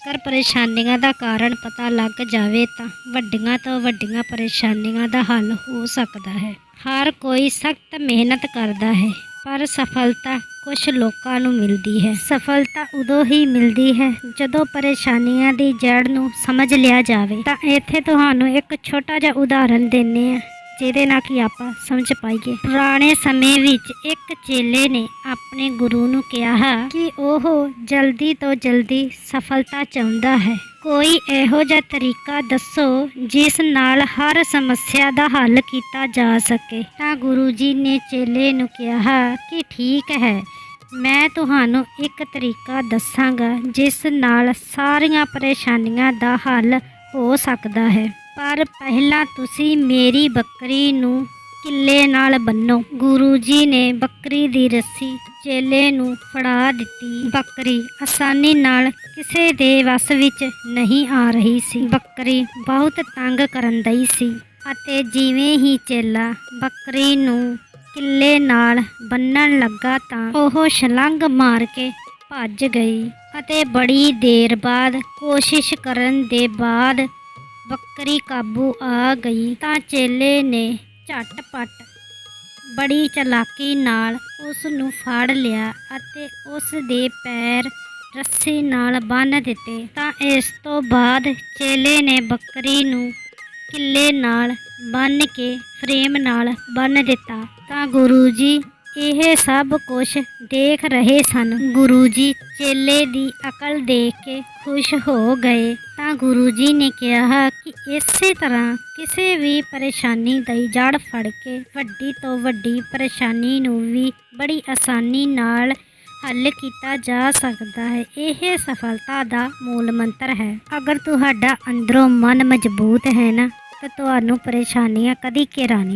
ਜੇਕਰ ਪਰੇਸ਼ਾਨੀਆਂ ਦਾ ਕਾਰਨ ਪਤਾ ਲੱਗ ਜਾਵੇ ਤਾਂ ਵੱਡੀਆਂ ਤੋਂ ਵੱਡੀਆਂ ਪਰੇਸ਼ਾਨੀਆਂ ਦਾ ਹੱਲ ਹੋ ਸਕਦਾ ਹੈ। ਹਰ ਕੋਈ ਸਖਤ ਮਿਹਨਤ ਕਰਦਾ ਹੈ, ਪਰ ਸਫਲਤਾ ਕੁਝ ਲੋਕਾਂ ਨੂੰ ਮਿਲਦੀ ਹੈ। ਸਫਲਤਾ ਉਦੋਂ ਹੀ ਮਿਲਦੀ ਹੈ ਜਦੋਂ ਪਰੇਸ਼ਾਨੀਆਂ ਦੀ ਜੜ ਨੂੰ ਸਮਝ ਲਿਆ ਜਾਵੇ। ਤਾਂ ਇੱਥੇ ਤੁਹਾਨੂੰ ਇੱਕ ਛੋਟਾ ਜਿਹਾ ਉਦਾਹਰਣ ਦਿੰਨੇ ਆ ਜਿਹਦੇ ਨਾਲ ਕਿ ਆਪਾਂ ਸਮਝ ਪਾਈਏ। ਪੁਰਾਣੇ ਸਮੇਂ ਵਿੱਚ ਇੱਕ ਚੇਲੇ ਨੇ ਆਪਣੇ ਗੁਰੂ ਨੂੰ ਕਿਹਾ ਕਿ ਉਹ ਜਲਦੀ ਤੋਂ ਜਲਦੀ ਸਫਲਤਾ ਚਾਹੁੰਦਾ ਹੈ। ਕੋਈ ਇਹੋ ਜਿਹਾ ਤਰੀਕਾ ਦੱਸੋ, ਜਿਸ ਨਾਲ ਹਰ ਸਮੱਸਿਆ ਦਾ ਹੱਲ ਕੀਤਾ ਜਾ ਸਕੇ। ਤਾਂ ਗੁਰੂ ਜੀ ਨੇ ਚੇਲੇ ਨੂੰ ਕਿਹਾ ਕਿ ਠੀਕ ਹੈ, ਮੈਂ ਤੁਹਾਨੂੰ ਇੱਕ ਤਰੀਕਾ ਦੱਸਾਂਗਾ, ਜਿਸ ਨਾਲ ਸਾਰੀਆਂ ਪਰੇਸ਼ਾਨੀਆਂ ਦਾ ਹੱਲ ਹੋ ਸਕਦਾ ਹੈ। ਪਰ ਪਹਿਲਾਂ ਤੁਸੀਂ ਮੇਰੀ ਬੱਕਰੀ ਨੂੰ ਕਿੱਲੇ ਨਾਲ ਬੰਨੋ। ਗੁਰੂ ਜੀ ਨੇ ਬੱਕਰੀ ਦੀ ਰੱਸੀ ਚੇਲੇ ਨੂੰ ਫੜਾ ਦਿੱਤੀ। ਬੱਕਰੀ ਆਸਾਨੀ ਨਾਲ ਕਿਸੇ ਦੇ ਵੱਸ ਵਿੱਚ ਨਹੀਂ ਆ ਰਹੀ ਸੀ। ਬੱਕਰੀ ਬਹੁਤ ਤੰਗ ਕਰਨ ਦਈ ਸੀ ਅਤੇ ਜਿਵੇਂ ਹੀ ਚੇਲਾ ਬੱਕਰੀ ਨੂੰ ਕਿੱਲੇ ਨਾਲ ਬੰਨਣ ਲੱਗਾ ਤਾਂ ਉਹ ਛਲੰਗ ਮਾਰ ਕੇ ਭੱਜ ਗਈ ਅਤੇ ਬੜੀ ਦੇਰ ਬਾਅਦ ਕੋਸ਼ਿਸ਼ ਕਰਨ ਦੇ ਬਾਅਦ ਬੱਕਰੀ ਕਾਬੂ ਆ ਗਈ ਤਾਂ ਚੇਲੇ ਨੇ ਝਟਪਟ ਬੜੀ ਚਲਾਕੀ ਨਾਲ ਉਸ ਨੂੰ ਫੜ ਲਿਆ ਅਤੇ ਉਸ ਦੇ ਪੈਰ ਰੱਸੀ ਨਾਲ ਬੰਨ੍ਹ ਦਿੱਤੇ। ਤਾਂ ਇਸ ਤੋਂ ਬਾਅਦ ਚੇਲੇ ਨੇ ਬੱਕਰੀ ਨੂੰ ਕਿੱਲੇ ਨਾਲ ਬੰਨ੍ਹ ਕੇ ਫਰੇਮ ਨਾਲ ਬੰਨ੍ਹ ਦਿੱਤਾ। ਤਾਂ ਗੁਰੂ ਜੀ ਇਹ ਸਭ ਕੁਝ ਦੇਖ ਰਹੇ ਸਨ। ਗੁਰੂ ਜੀ ਚੇਲੇ ਦੀ ਅਕਲ ਦੇਖ ਕੇ ਖੁਸ਼ ਹੋ ਗਏ। ਤਾਂ ਗੁਰੂ ਜੀ ਨੇ ਕਿਹਾ ਕਿ ਇਸੇ ਤਰ੍ਹਾਂ ਕਿਸੇ ਵੀ ਪਰੇਸ਼ਾਨੀ ਦੀ ਜੜ ਫੜ ਕੇ ਵੱਡੀ ਤੋਂ ਵੱਡੀ ਪਰੇਸ਼ਾਨੀ ਨੂੰ ਵੀ ਬੜੀ ਆਸਾਨੀ ਨਾਲ ਹੱਲ ਕੀਤਾ ਜਾ ਸਕਦਾ ਹੈ। ਇਹ ਸਫਲਤਾ ਦਾ ਮੂਲ ਮੰਤਰ ਹੈ। ਅਗਰ ਤੁਹਾਡਾ ਅੰਦਰੋਂ ਮਨ ਮਜ਼ਬੂਤ ਹੈ ਨਾ, ਤਾਂ ਤੁਹਾਨੂੰ ਪਰੇਸ਼ਾਨੀਆਂ ਕਦੀ ਘੇਰਾ ਨਹੀਂ